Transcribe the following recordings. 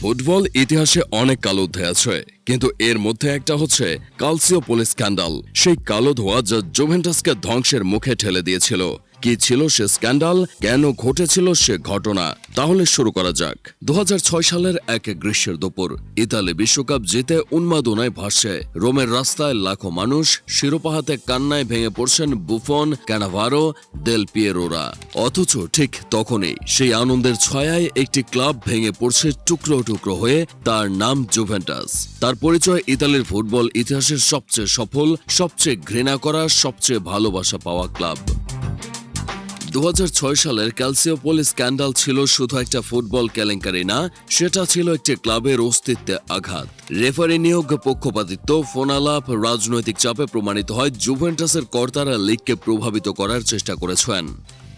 Football ইতিহাসে অনেক কালো অধ্যায় আছে, কিন্তু এর মধ্যে একটা হচ্ছে কালসিও পুলিশ স্ক্যান্ডাল। সেই কালো ধোয়া যা জুভেন্টাসকে ধ্বংসের মুখে ঠেলে দিয়েছিল। কি ছিল সে স্ক্যান্ডাল? কেন ঘটেছিল সে ঘটনা? তাহলে শুরু করা যাক। দু হাজার ছয় সালের এক গ্রীষ্মের দুপুর, ইতালি বিশ্বকাপ জিতে উন্মাদনায় ভাসছে রোমের রাস্তায় লাখো মানুষ, শিরোপা হাতে কান্নায় ভেঙে পড়ছেন বুফন, ক্যানাভারো, দেল পিয়েরোরা। অথচ ঠিক তখনই সেই আনন্দের ছয়ায় একটি ক্লাব ভেঙে পড়ছে টুকরো টুকরো হয়ে তার নাম জুভেন্টাস। তার পরিচয় ইতালির ফুটবল ইতিহাসের সবচেয়ে সফল, সবচেয়ে ঘৃণা করা, সবচেয়ে ভালোবাসা পাওয়া ক্লাব। দু হাজার ছয় সালের ক্যালসিওপোলি স্ক্যান্ডাল ছিল শুধু একটা ফুটবল কেলেঙ্কারি না, সেটা ছিল একটি ক্লাবের অস্তিত্বে আঘাত। রেফারি নিয়োগ পক্ষপাতিত্ব, ফোনালাপ, রাজনৈতিক চাপে প্রমাণিত হয়, জুভেন্টাসের কর্তারা লিগকে প্রভাবিত করার চেষ্টা করেছেন।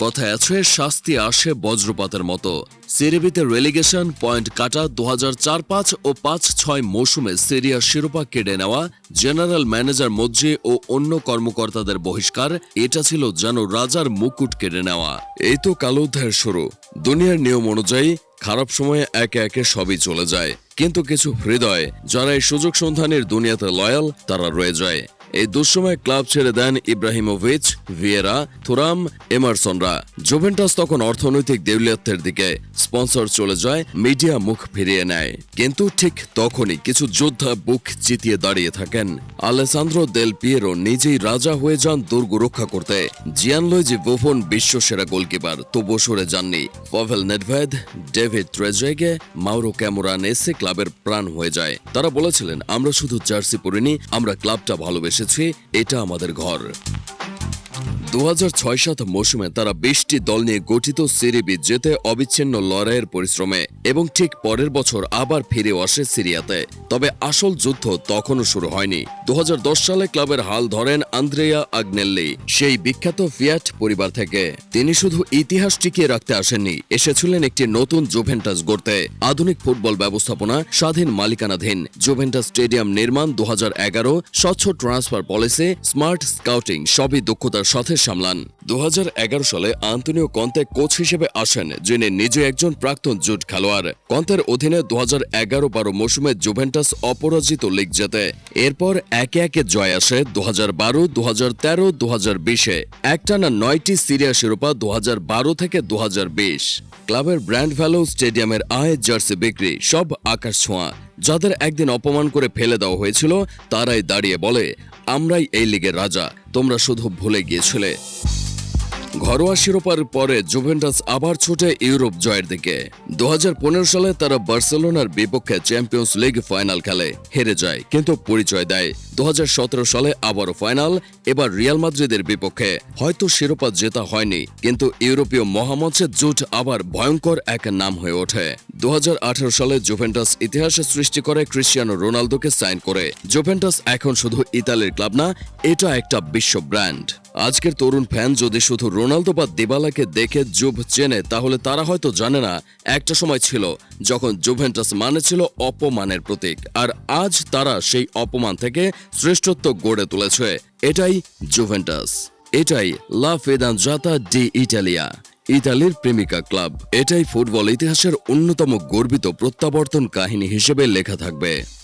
কথায় আছে, শাস্তি আসে বজ্রপাতের মতো। সিরিবিতে রেলিগেশন পয়েন্ট কাটা দু চার পাঁচ ও পাঁচ ছয় মৌসুমে সিরিয়া শিরোপা কেড়ে নেওয়া জেনারেল ম্যানেজার মজ্জি ও অন্য কর্মকর্তাদের বহিষ্কার, এটা ছিল যেন রাজার মুকুট কেড়ে নেওয়া। এই তো কালো অধ্যায়ের শুরু। দুনিয়ার নিয়ম অনুযায়ী খারাপ সময়ে একে একে সবই চলে যায়। কিন্তু কিছু হৃদয়, যারা এই সুযোগ সন্ধানের দুনিয়াতে লয়াল তারা রয়ে যায়। এই দুঃসময়ে ক্লাব ছেড়ে দেন ইব্রাহিমোভিচ, ভিয়েরা, থুরাম, এমারসনরা। জুভেন্টাস তখন অর্থনৈতিক দেউলিয়াত্বের দিকে স্পন্সর চলে যায়, মিডিয়া মুখ ফিরিয়ে নেয়। কিন্তু ঠিক তখনই কিছু যোদ্ধা বুক জিতিয়ে দাঁড়িয়ে থাকেন। আলেসান্দ্রো দেল পিয়েরো নিজেই রাজা হয়ে যান দুর্গ রক্ষা করতে। জিয়ানলয়জি বোফন বিশ্ব সেরা গোলকিপার, তবুও সরে যাননি। পভেল নেডভেদ, ডেভিড ট্রেজেগে মাউরো ক্যামোরান এসে ক্লাবের প্রাণ হয়ে যায়। তারা বলেছিলেন, আমরা শুধু জার্সি পরিনি, আমরা ক্লাবটা ভালোবেসেছি এটা আমাদের ঘর। দু হাজার ছয় সাত মৌসুমে তারা বিশটি দল নিয়ে গঠিত সিরিবি যেতে অবিচ্ছিন্ন লড়াইয়ের পরিশ্রমে এবং ঠিক পরের বছর আবার ফিরে আসে সিরিয়াতে। তবে আসল যুদ্ধ তখনও শুরু হয়নি। দু হাজার দশ সালে ক্লাবের হাল ধরেন আন্দ্রেয়া আগনেল্লি, সেই বিখ্যাত ফিয়াট পরিবার থেকে। তিনি শুধু ইতিহাস টিকিয়ে রাখতে আসেননি, এসেছিলেন একটি নতুন জুভেন্টাস গড়তে। আধুনিক ফুটবল ব্যবস্থাপনা স্বাধীন মালিকানাধীন। জুভেন্টাস স্টেডিয়াম নির্মাণ দু হাজার এগারো, স্বচ্ছ ট্রান্সফার পলিসি, স্মার্ট স্কাউটিং সবই দক্ষতার সাথে সামলান। দু হাজার এগারো সালে আন্তনিও কন্তে কোচ হিসেবে আসেন, যিনি নিজে একজন প্রাক্তন জুট খেলোয়াড়। কন্তের অধীনে দু হাজার এগারো বারো মৌসুমে জুভেন্টাস অপরাজিত লিগ জেতে। এরপর একে একে জয় আসে দু হাজার বারো দু হাজার তেরো দু হাজার বিশে। একটানা নয়টি সিরিয়া শিরোপা দু হাজার বারো থেকে দু হাজার বিশ। ক্লাবের ব্র্যান্ড ভ্যালু স্টেডিয়ামের আয়, জার্সি বিক্রি, সব আকাশ ছোঁয়া। যাদের একদিন অপমান করে ফেলে দেওয়া হয়েছিল, তারাই দাঁড়িয়ে বলে, আমরাই এই লিগের রাজা, তোমরা শুধু ভুলে গিয়েছিলে। ঘরোয়া শিরোপার পরে জুভেন্টাস আবার ছুটে ইউরোপ জয়ের দিকে। দুহাজার পনেরো সালে তারা বার্সেলোনার বিপক্ষে চ্যাম্পিয়ন্স লিগ ফাইনাল খেলে, হেরে যায়, কিন্তু পরিচয় দেয়। দুহাজার সতেরো সালে আবারও ফাইনাল, এবার রিয়াল মাদ্রিদের বিপক্ষে। হয়তো শিরোপা জেতা হয়নি, কিন্তু ইউরোপীয় মহামঞ্চে জুট আবার ভয়ঙ্কর এক নাম হয়ে ওঠে। দু হাজার আঠারো সালে জুভেন্টাস ইতিহাসে সৃষ্টি করে ক্রিশ্চিয়ানো রোনালদোকে সাইন করে। জুভেন্টাস এখন শুধু ইতালির ক্লাব না, এটা একটা বিশ্ব ব্র্যান্ড। আজকের তরুণ ফ্যান যদি শুধু রোনালদো বা দেবালাকে দেখে জুভ চেনে, তাহলে তারা হয়তো জানে না, একটা সময় ছিল যখন জুভেন্টাস মানে ছিল অপমানের প্রতীক, আর আজ তারা সেই অপমান থেকে শ্রেষ্ঠত্ব গড়ে তুলেছে। এটাই জুভেন্টাস। এটাই লা ফেদানজাতা ডি ইটালিয়া। ইতালির প্রেমিকা ক্লাব। এটাই ফুটবল ইতিহাসের অন্যতম গর্বিত প্রত্যাবর্তন কাহিনী হিসেবে লেখা থাকবে।